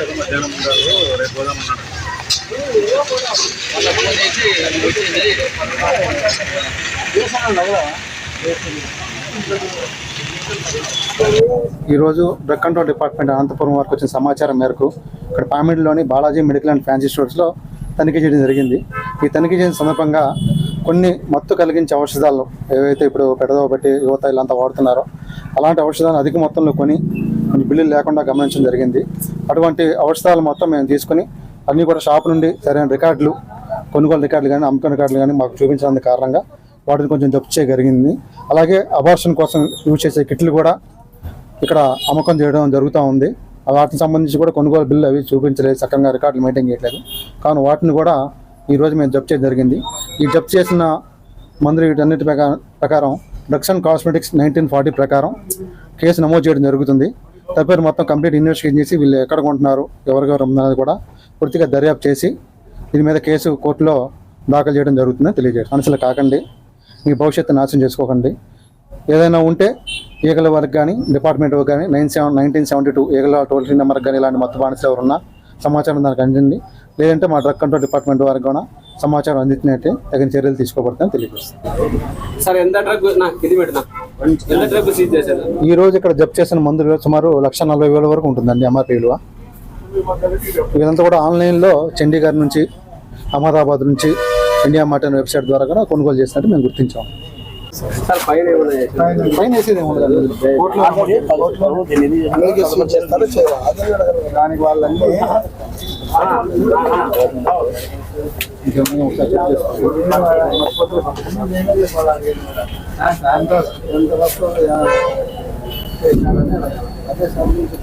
వచ్చారు మధ్యాహ్నం ఉన్నారు రేపు పోదామన్నాడు ఈరోజు డ్రగ్ కంట్రోల్ డిపార్ట్మెంట్ అనంతపురం వరకు వచ్చిన సమాచారం మేరకు ఇక్కడ పామిడిలోని బాలాజీ మెడికల్ అండ్ ఫ్యాన్సీ స్టోర్స్లో తనిఖీ చేయడం జరిగింది. ఈ తనిఖీ చేసిన సందర్భంగా కొన్ని మత్తు కలిగించే ఔషధాలు ఏవైతే ఇప్పుడు పెడదో బట్టి యువత ఇలాంతా వాడుతున్నారో అలాంటి ఔషధాలు అధిక మొత్తంలో కొని బిల్లులు లేకుండా గమనించడం జరిగింది. అటువంటి ఔషధాలు మొత్తం మేము తీసుకుని అన్నీ కూడా షాప్ నుండి సరైన రికార్డులు కొనుగోలు రికార్డులు కానీ అమ్మకం రికార్డులు కానీ మాకు చూపించడానికి కారణంగా వాటిని కొంచెం జప్తు చేయగలిగింది. అలాగే అబార్షన్ కోసం యూజ్ చేసే కిట్లు కూడా ఇక్కడ అమ్మకం చేయడం జరుగుతూ ఉంది. వాటికి సంబంధించి కూడా కొనుగోలు బిల్లు అవి చూపించలేదు చక్కగా రికార్డులు మెయింటైన్ చేయట్లేదు. కానీ వాటిని కూడా ఈరోజు మేము జప్తు చేయడం జరిగింది. ఈ జప్తు చేసిన మందులు వీటన్నిటి ప్రకారం ప్రకారం drugs and cosmetics nineteen forty ప్రకారం కేసు నమోదు చేయడం జరుగుతుంది. తదుపరి మొత్తం కంప్లీట్ ఇన్వెస్టిగేషన్ చేసి వీళ్ళు ఎక్కడ కొంటున్నారు ఎవరికెవరు ఉన్నది కూడా పూర్తిగా దర్యాప్తు చేసి దీని మీద కేసు కోర్టులో దాఖలు చేయడం జరుగుతుందని తెలియజేయండి. మనసులో కాకండి. మీ భవిష్యత్తు నాశనం చేసుకోకండి. ఏదైనా ఉంటే ఈగల వరకు కానీ డిపార్ట్మెంట్ వరకు కానీ nine seven nineteen seventy two ఈగల టోల్ ఫ్రీ నెంబర్కి కానీ ఇలాంటి మొత్తం బానిసలు ఎవరున్నా సమాచారం దానికి అందింది లేదంటే మా డ్రగ్ కంట్రోల్ డిపార్ట్మెంట్ వారికి కూడా సమాచారం అందించినట్టే తగిన చర్యలు తీసుకోబడతాయని తెలియజేస్తుంది సార్ ఎంత డ్రగ్? ఇది పెట్టినా? ఈ రోజు ఇక్కడ జప్ చేసిన మందులు సుమారు లక్ష నలభై వేల వరకు ఉంటుందండి ఎంఆర్పీ విలువ. ఇదంతా కూడా ఆన్లైన్లో చండీగఢ్ నుంచి అహ్మదాబాద్ నుంచి ఇండియా మార్ట్ అనే వెబ్సైట్ ద్వారా కూడా కొనుగోలు చేసినట్టు మేము గుర్తించాం. పైన వేసేది దానికి వాళ్ళన్నీ ఇంకేమైనా ఒకసారి చెక్ చేసుకోండి. ఎంత- ఎంత వస్తుంది? అదే సంబంధించి